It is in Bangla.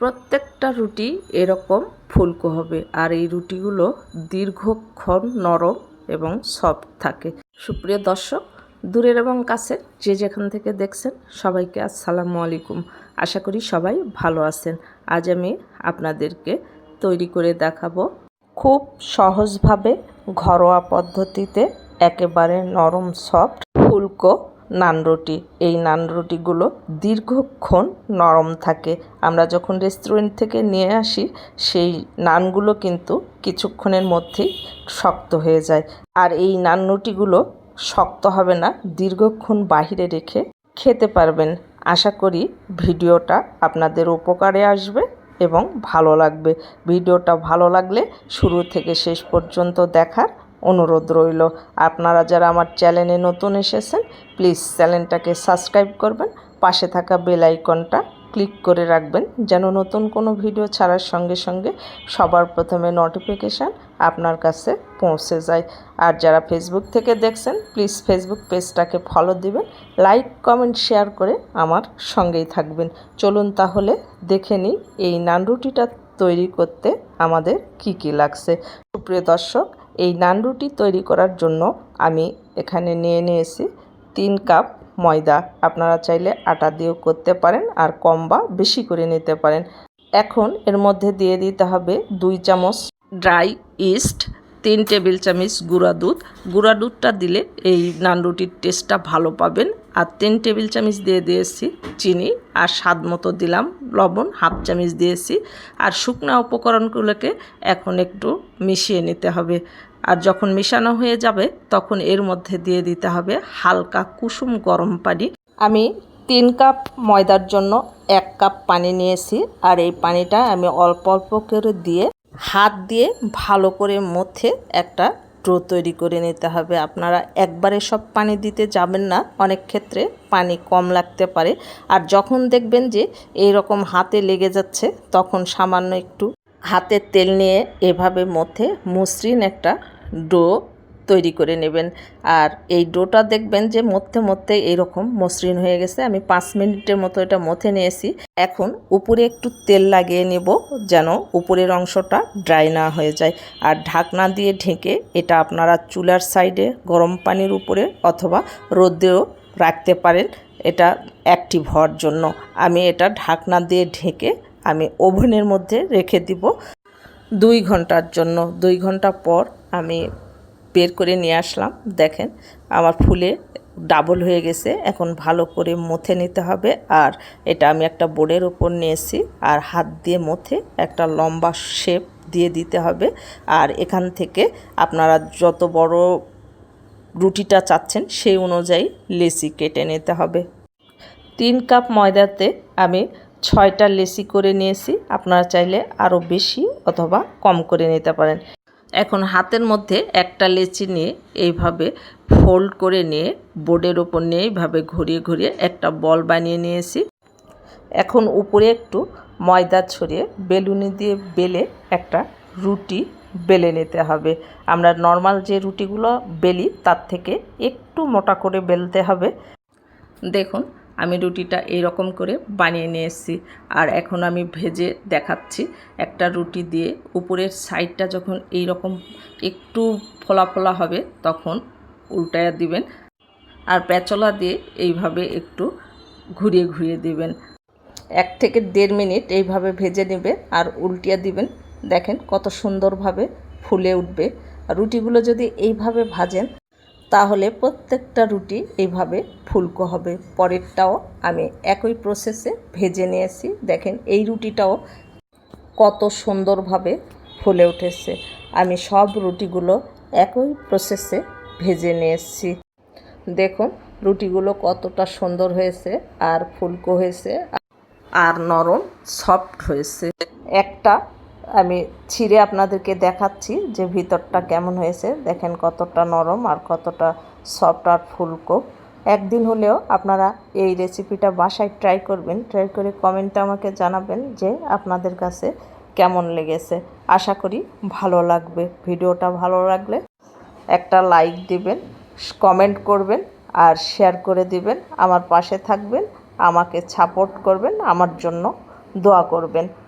প্রত্যেকটা রুটি এরকম ফুলকো হবে। আর এই রুটিগুলো দীর্ঘক্ষণ নরম এবং সফট থাকে। সুপ্রিয় দর্শক, দূরের এবং কাছের যে যেখান থেকে দেখছেন, সবাইকে আসসালামু আলাইকুম। আশা করি সবাই ভালো আছেন। আজ আমি আপনাদেরকে তৈরি করে দেখাবো খুব সহজভাবে ঘরোয়া পদ্ধতিতে একেবারে নরম সফট ফুলকো নান রুটি। এই নান রুটিগুলো দীর্ঘক্ষণ নরম থাকে। আমরা যখন রেস্টুরেন্ট থেকে নিয়ে আসি, সেই নানগুলো কিন্তু কিছুক্ষণের মধ্যেই শক্ত হয়ে যায়। আর এই নান রুটিগুলো শক্ত হবে না, দীর্ঘক্ষণ বাহিরে রেখে খেতে পারবেন। আশা করি ভিডিওটা আপনাদের উপকারে আসবে এবং ভালো লাগবে। ভিডিওটা ভালো লাগলে শুরু থেকে শেষ পর্যন্ত দেখার অনুরোধ রইল। আপনারা যারা আমার চ্যানেলে নতুন এসেছেন, প্লিজ চ্যানেলটাকে সাবস্ক্রাইব করবেন, পাশে থাকা বেল আইকনটা ক্লিক করে রাখবেন, যেন নতুন কোনো ভিডিও ছাড়ার সঙ্গে সঙ্গে সবার প্রথমে নোটিফিকেশান আপনার কাছে পৌঁছে যায়। আর যারা ফেসবুক থেকে দেখছেন, প্লিজ ফেসবুক পেজটাকে ফলো দিবেন লাইক কমেন্ট শেয়ার করে আমার সঙ্গেই থাকবেন। চলুন তাহলে দেখে নিই এই নানরুটিটা তৈরি করতে আমাদের কি কি লাগছে। সুপ্রিয় দর্শক এই নান রুটি তৈরি করার জন্য আমি এখানে নিয়ে নিয়েছি তিন কাপ ময়দা। আপনারা চাইলে আটা দিয়েও করতে পারেন আর কম বা বেশি করে নিতে পারেন। এখন এর মধ্যে দিয়ে দিতে হবে দুই চামচ ড্রাই ইস্ট, তিন টেবিল চামচ গুঁড়া দুধ। গুঁড়া দুধটা দিলে এই নান রুটির টেস্টটা ভালো পাবেন। আর তিন টেবিল চামচ দিয়ে দিয়েছি চিনি আর স্বাদ মতো দিলাম লবণ, হাফ চামচ দিয়েছি। আর শুকনা উপকরণগুলোকে এখন একটু মিশিয়ে নিতে হবে। আর যখন মেশানো হয়ে যাবে, তখন এর মধ্যে দিয়ে দিতে হবে হালকা কুসুম গরম পানি। আমি তিন কাপ ময়দার জন্য এক কাপ পানি নিয়েছি আর এই পানিটা আমি অল্প অল্প করে দিয়ে হাত দিয়ে ভালো করে মথে একটা ডো তৈরি করে নিতে হবে। আপনারা একবারে সব পানি দিতে যাবেন না, অনেক ক্ষেত্রে পানি কম লাগতে পারে। আর যখন দেখবেন যে এই রকম হাতে লেগে যাচ্ছে, তখন সামান্য একটু হাতের তেল নিয়ে এভাবে মধ্যে মসৃণ একটা ডো তৈরি করে নেবেন। আর এই ডোটা দেখবেন যে মধ্যে মধ্যে এইরকম মসৃণ হয়ে গেছে। আমি পাঁচ মিনিটের মতো এটা মথে নিয়েছি। এখন উপরে একটু তেল লাগিয়ে নেব যেন উপরের অংশটা ড্রাই না হয়ে যায়। আর ঢাকনা দিয়ে ঢেকে এটা আপনারা চুলার সাইডে গরম পানির উপরে অথবা রোদেও রাখতে পারেন। এটা অ্যাক্টিভ হওয়ার জন্য। আমি এটা ঢাকনা দিয়ে ঢেকে আমি ওভেনের মধ্যে রেখে দিব। দুই ঘণ্টার জন্য, দুই ঘণ্টা পর আমি বের করে নিয়ে আসলাম। দেখেন, আমার ফুলে ডাবল হয়ে গেছে। এখন ভালো করে মথে নিতে হবে। আর এটা আমি একটা বোর্ডের উপর নিয়েছি। আর হাত দিয়ে মথে একটা লম্বা শেপ দিয়ে দিতে হবে। আর এখান থেকে আপনারা যত বড় রুটিটা চাচ্ছেন, সেই অনুযায়ী লেসি কেটে নিতে হবে। তিন কাপ ময়দাতে আমি ছয়টা লেসি করে নিয়েছি। আপনারা চাইলে আরও বেশি অথবা কম করে নিতে পারেন। এখন হাতের মধ্যে একটা লেচি নিয়ে এইভাবে ফোল্ড করে নিয়ে বোর্ডের ওপর নিয়ে এইভাবে ঘুরিয়ে ঘুরিয়ে একটা বল বানিয়ে নিয়েছি। এখন উপরে একটু ময়দা ছড়িয়ে বেলুনি দিয়ে বেলে একটা রুটি বেলে নিতে হবে। আমরা নর্মাল যে রুটিগুলো বেলি তার থেকে একটু মোটা করে বেলতে হবে। দেখুন আমি রুটিটা এইরকম করে বানিয়ে নিয়ে এসেছি। আর এখন আমি ভেজে দেখাচ্ছি একটা রুটি দিয়ে। উপরের সাইডটা যখন এই রকম একটু ফোলা ফোলা হবে তখন উল্টায়া দিবেন। আর প্যাচলা দিয়ে এইভাবে একটু ঘুরিয়ে ঘুরিয়ে দিবেন। এক থেকে দেড় মিনিট এইভাবে ভেজে নেবে আর উল্টিয়ে দিবেন। দেখেন কত সুন্দরভাবে ফুলে উঠবে। রুটিগুলো যদি এইভাবে ভাজেন তাহলে প্রত্যেকটা রুটি এইভাবে ফুলকো হবে। পরেরটাও আমি একই প্রসেসে ভেজে নিয়েছি। দেখেন এই রুটিটাও কত সুন্দরভাবে ফুলে উঠেছে। আমি সব রুটিগুলো একই প্রসেসে ভেজে নিয়েছি। দেখুন, রুটিগুলো কতটা সুন্দর হয়েছে আর ফুলকো হয়েছে আর নরম সফট হয়েছে। একটা আমি ছিঁড়ে আপনাদেরকে দেখাচ্ছি যে ভিতরটা কেমন হয়েছে। দেখেন কতটা নরম আর কতটা সফট আর ফুলকো। একদিন হলেও আপনারা এই রেসিপিটা বাসায় ট্রাই করবেন। ট্রাই করে কমেন্টে আমাকে জানাবেন যে আপনাদের কাছে কেমন লেগেছে। আশা করি ভালো লাগবে। ভিডিওটা ভালো লাগলে একটা লাইক দিবেন কমেন্ট করবেন আর শেয়ার করে দিবেন। আমার পাশে থাকবেন, আমাকে সাপোর্ট করবেন, আমার জন্য দোয়া করবেন।